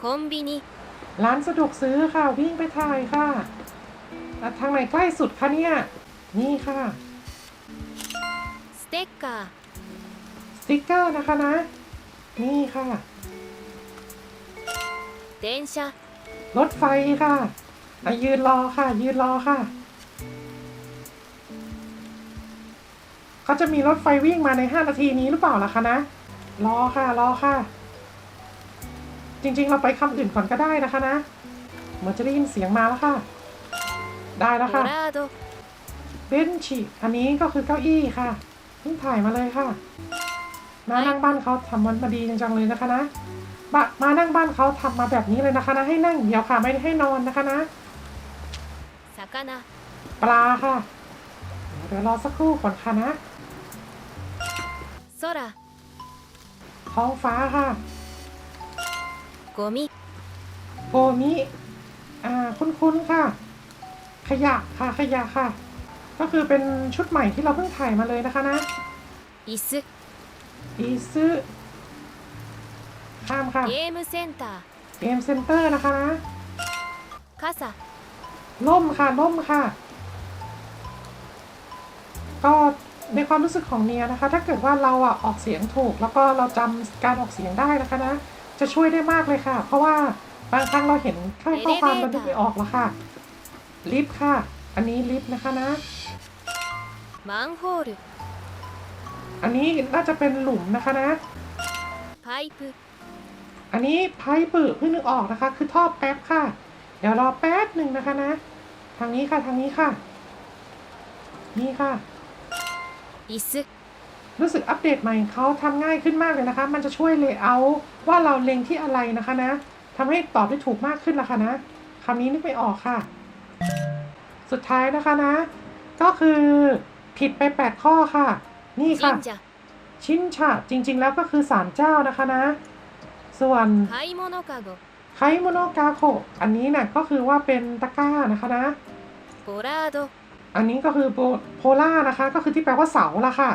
コンビニ ร้านสะดวกซื้อค่ะ วิ่งไปถ่ายค่ะอ่ะทางไหนใกล้สุดคะเนี่ย นี่ค่ะ ステッカー สติกเกอร์นะคะนะ นี่ค่ะ 電車 รถไฟค่ะอ่ะยืนรอค่ะ ยืนรอค่ะ เขาจะมีรถไฟวิ่งมาใน 5 นาทีนี้หรือเปล่าล่ะคะนะ รอค่ะ รอค่ะ จริง ๆ เราไปคำอื่นก่อนก็ได้นะคะนะเหมือนจะได้ยินเสียงมาแล้วค่ะ ได้แล้วค่ะเบนชิอันนี้ก็คือเก้าอี้ค่ะเพิ่งถ่ายมาเลยค่ะมานั่งบ้านเขาทำมันมาดีจังๆเลยนะคะนะบะมานั่งบ้านเขาทำมาแบบนี้เลยนะคะนะให้นั่งเดียวค่ะไม่ให้นอนนะคะนะปลาค่ะเดี๋ยวรอสักครู่ก่อนค่ะนะท้องฟ้าค่ะ โกมิโกมิ อ่า คุ้นๆ ค่ะ ขยะค่ะ ขยะค่ะ ก็คือเป็นชุดใหม่ที่เราเพิ่งถ่ายมาเลยนะคะนะ อิซึอิซึข้ามค่ะ เกมเซ็นเตอร์ เกมเซ็นเตอร์นะคะนะคาซาล่มค่ะ ล่มค่ะ ก็ในความรู้สึกของเนียนะคะ ถ้าเกิดว่าเราอะออกเสียงถูก แล้วก็เราจำการออกเสียงได้นะคะนะ จะช่วยได้มากเลยค่ะ เพราะว่าบางครั้งเราเห็นค่าข้อความมันดึกไม่ออกแล้วค่ะ ลิฟต์ค่ะ อันนี้ลิฟต์นะคะนะ มังโฮลอันนี้น่าจะเป็นหลุมนะคะนะ ไพปอันนี้ไพปเพิ่งนึกออกนะคะ คือท่อแป๊บค่ะ เดี๋ยวรอแป๊บหนึ่งนะคะนะ ทางนี้ค่ะทางนี้ค่ะ นี่ค่ะ椅子 รู้สึกอัปเดตใหม่เขาทำง่ายขึ้นมากเลยนะคะ มันจะช่วยเลเยอร์ว่าเราเล็งที่อะไรนะคะนะทำให้ตอบได้ถูกมากขึ้นละคะนะคำนี้นึกไม่ออกค่ะ สุดท้ายนะคะนะ ก็คือผิดไป 8 ข้อค่ะ นี่ค่ะ ชินชะจริง ๆ แล้วก็คือสารเจ้านะคะนะ ส่วนไคโมโนกาโกไคโมโนกาโกอันนี้นะ่ะก็คือว่าเป็นตะก้านะคะนะโปราโดอันนี้ก็คือโพล่านะคะ ก็คือที่แปลว่าเสาละค่ะ